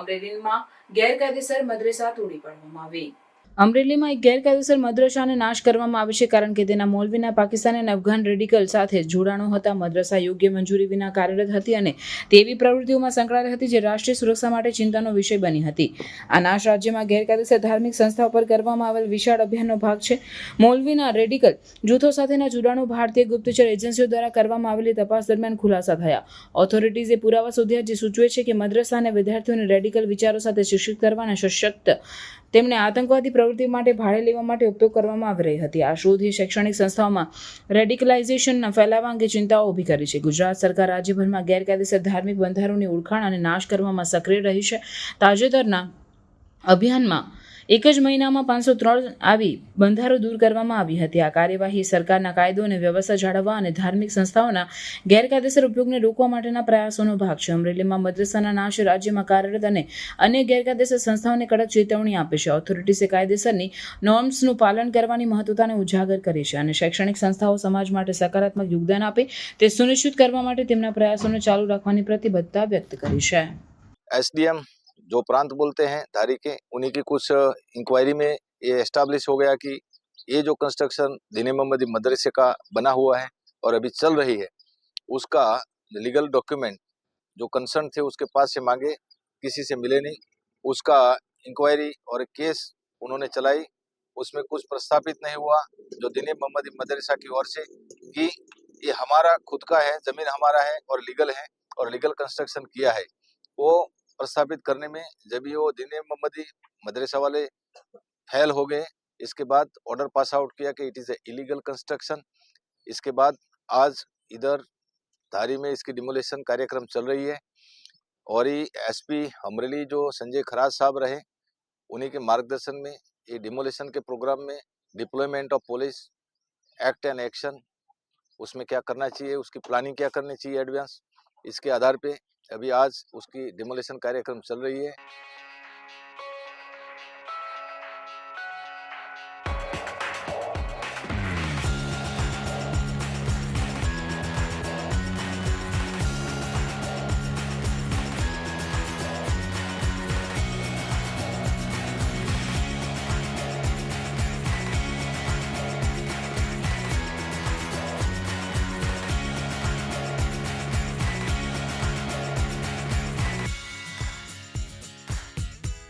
અમરેલીમાં ગેરકાયદેસર મદ્રેસા તોડી પાડવામાં આવી. અમરેલીમાં એક ગેરકાયદેસર મદ્રસાને નાશ કરવામાં આવે છે કારણ કે તેના મોલવીના પાકિસ્તાન અને અફઘાન રેડિકલ સાથે જોડાણો હતા. મદ્રસા યોગ્ય મંજૂરી વિના કાર્યરત હતી અને તેવી પ્રવૃત્તિઓમાં સંકળાયેલી હતી જે રાષ્ટ્રીય સુરક્ષા માટે ચિંતાનો વિષય બની હતી. આ નાશ રાજ્યમાં ગેરકાયદેસર ધાર્મિક સંસ્થાઓ પર કરવામાં આવેલ વિશાળ અભિયાનનો ભાગ છે. મૌલવીના રેડિકલ જૂથો સાથેના જોડાણો ભારતીય ગુપ્તચર એજન્સીઓ દ્વારા કરવામાં આવેલી તપાસ દરમિયાન ખુલાસા થયા. ઓથોરિટીઝે પુરાવા શોધ્યા જે સૂચવે છે કે મદ્રસા અને વિદ્યાર્થીઓને રેડિકલ વિચારો સાથે શિક્ષિત કરવા અને સશક્ત, તેમને આતંકવાદી પ્રવૃત્તિ માટે ભાડે લેવા માટે ઉપયોગ કરવામાં આવી રહી હતી. આ શોધે શૈક્ષણિક સંસ્થાઓમાં રેડિકલાઇઝેશનના ફેલાવા અંગે ચિંતાઓ ઊભી કરી છે. ગુજરાત સરકાર રાજ્યભરમાં ગેરકાયદેસર ધાર્મિક બંધારણની ઓળખાણ અને નાશ કરવામાં સક્રિય રહી છે. તાજેતરના અભિયાનમાં એક જ મહિનામાં પાંચસો ત્રણ આવી બંધારો દૂર કરવામાં આવી હતી. આ કાર્યવાહી સરકારના કાયદો અને વ્યવસ્થા જાળવવા અને ધાર્મિક સંસ્થાઓના ગેરકાયદેસર ઉપયોગને રોકવા માટેના પ્રયાસોનો ભાગ છે. અમરેલીમાં મદ્રસાના નાશ રાજ્યમાં કાર્યરત અને અન્ય ગેરકાયદેસર સંસ્થાઓને કડક ચેતવણી આપે છે. ઓથોરિટીસે કાયદેસરની નોર્મ્સનું પાલન કરવાની મહત્વતાને ઉજાગર કરી છે અને શૈક્ષણિક સંસ્થાઓ સમાજ માટે સકારાત્મક યોગદાન આપે તે સુનિશ્ચિત કરવા માટે તેમના પ્રયાસોને ચાલુ રાખવાની પ્રતિબદ્ધતા વ્યક્ત કરી છે. એસડીએમ जो प्रांत बोलते हैं, धारी के, उन्हीं की कुछ इंक्वायरी में ये एस्टाब्लिश हो गया कि ये जो कंस्ट्रक्शन दीन मोहम्मदी मदरसे का बना हुआ है और अभी चल रही है, उसका लीगल डॉक्यूमेंट जो कंसर्न थे उसके पास से मांगे, किसी से मिले नहीं। उसका इंक्वायरी और केस उन्होंने चलाई, उसमें कुछ प्रस्तापित नहीं हुआ, जो दीन मोहम्मदी मदरसा की ओर से कि ये हमारा खुद का है, ज़मीन हमारा है और लीगल है और लीगल कंस्ट्रक्शन किया है, वो प्रस्तापित करने में जब ये वो दीन मोहम्मदी मदरसा वाले फेल हो गए, इसके बाद ऑर्डर पास आउट किया कि it is a illegal construction इसके बाद आज इधर धारी में इसकी डिमोलेशन कार्यक्रम चल रही है और ये एसपी अमरेली जो संजय खराज साहब रहे, उन्हीं के मार्गदर्शन में, ये डिमोलेशन के प्रोग्राम में deployment of police act and action उसमें क्या करना चाहिए, उसकी प्लानिंग क्या करनी चाहिए एडवांस इसके आधार पे अभी आज उसकी डिमोलेशन कार्यक्रम चल रही है।